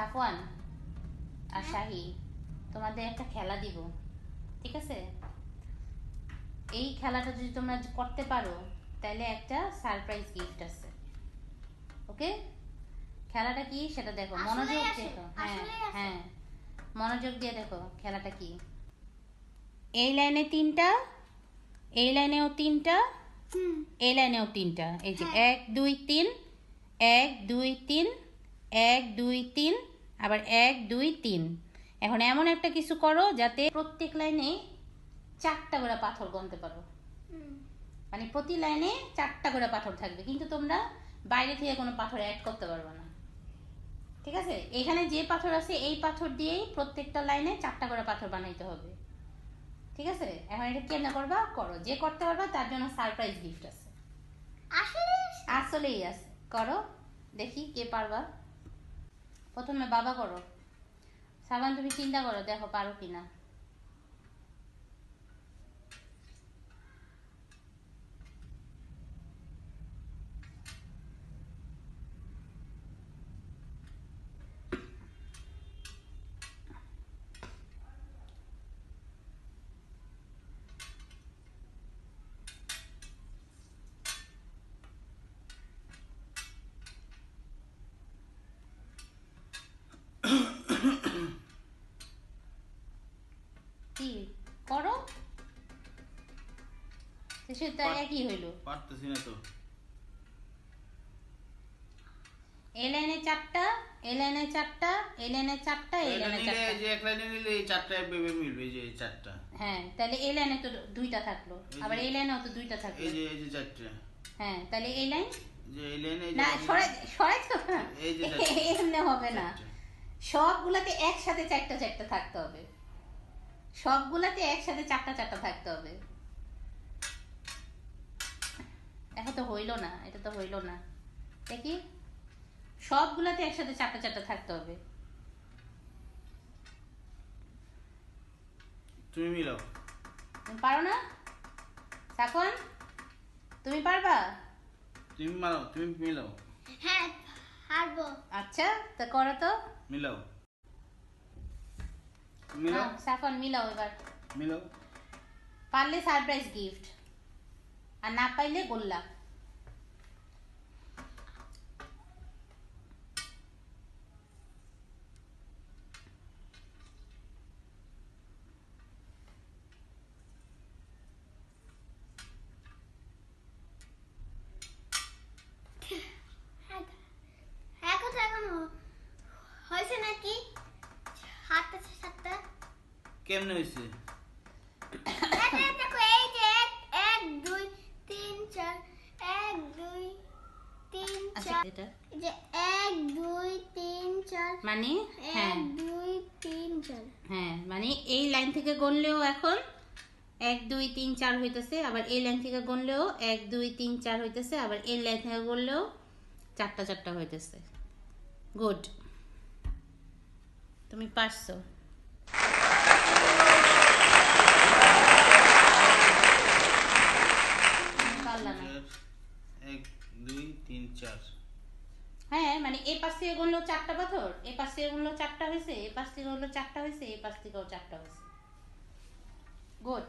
সাফওয়ান আর শাহি তোমাদের একটা খেলা দিব ঠিক আছে? এই খেলাটা যদি তোমরা করতে পারো তাহলে একটা সারপ্রাইজ গিফট আছে ওকে? খেলাটা কি? সেটা দেখো মনোযোগ? দেখো হ্যাঁ হ্যাঁ মনোযোগ দিয়ে দেখো খেলাটা কি? এই লাইনে তিনটা এই লাইনেও তিনটা এই লাইনেও তিনটা এই যে হ্যাঁ। এক দুই তিন এক দুই তিন এক দুই তিন আবার এক দুই তিন। এখন এমন একটা কিছু করো যাতে প্রত্যেক লাইনে চারটা করে পাথর গনতে পারো। মানে প্রতি লাইনে চারটা করে পাথর থাকবে। কিন্তু তোমরা বাইরে থেকে কোনো পাথর অ্যাড করতে পারবে না। ঠিক আছে? এখানে যে পাথর আছে এই পাথর দিয়েই প্রত্যেকটা লাইনে চারটা করে পাথর বানাইতে হবে। ঠিক আছে? এখন এটা কেমনে করবা? করো। যে করতে পারবা তার জন্য সারপ্রাইজ গিফট আছে। আসলে আসলেই আছে। করো। দেখি কে পারবা। প্রথমে বাবা করো। সাবান তুমি চিন্তা করো দেখো পারো কিনা কি করো। সে তো একই হইল। পারতেছি না তো। লাইনে চারটা লাইনে চারটা লাইনে চারটা লাইনে চারটা। যে এক লাইনে নিলে এই চারটা ভেবে মিলবে যে এই চারটা। হ্যাঁ তাহলে এই লাইনে তো দুইটা থাকল। আবার এই লাইনেও তো দুইটা থাকল। এই যে এই যে চারটা। হ্যাঁ তাহলে এই লাইন? যে এই লাইনে না সরাই সরাই তো না। এই যে এমনি হবে না। সবগুলাতে একসাথে চারটা চারটা থাকতে হবে। সবগুলাতে একসাথে চারটা চারটা থাকতে হবে। এখন তো হইল না এটা তো হইল না। দেখি সবগুলাতে একসাথে চারটা চারটা থাকতে হবে। তুমি মিলাও। তুমি পারো না? সাকন তুমি পারবা? তুমি মারো তুমি মিলাও। হ্যাঁ হারবো আচ্ছা তা করো তো। মিলাও। মিলাও হ্যাঁ, সাফন মিলাও এবার। মিলাও পারলে সারপ্রাইজ গিফট আর না পাইলে গোল্লা হ্যাঁ হ্যাঁ কোথায় এখন হয়েছে নাকি হাতটা সাতটা কেমনে হয়েছে এটা দেখো এই যে এক এক দুই তিন চার এক দুই তিন আচ্ছা চার এটা এই যে এক দুই তিন চার মানে? হ্যাঁ। হ্যাঁ মানে এই লাইন থেকে গণলেও এখন এক দুই তিন চার হইতেছে আবার এই লাইন থেকে গণলেও এক দুই তিন চার হইতেছে আবার এই লাইন থেকে গণলেও চারটা চারটা হইতেছে। গুড। তুমি পারছ তুমি পারলা না। এক দুই তিন চার হ্যাঁ মানে এ পাশ থেকে গুনলো চারটা পাথর, এ পাশ থেকে গুনলো চারটা হয়েছে, এ পাশ থেকে গুনলো চারটা হয়েছে, এ পাশ থেকেও চারটা হয়েছে। গুড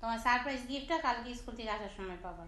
তোমার সারপ্রাইজ গিফটটা কালকে স্কুল থেকে আসার সময় পাবা।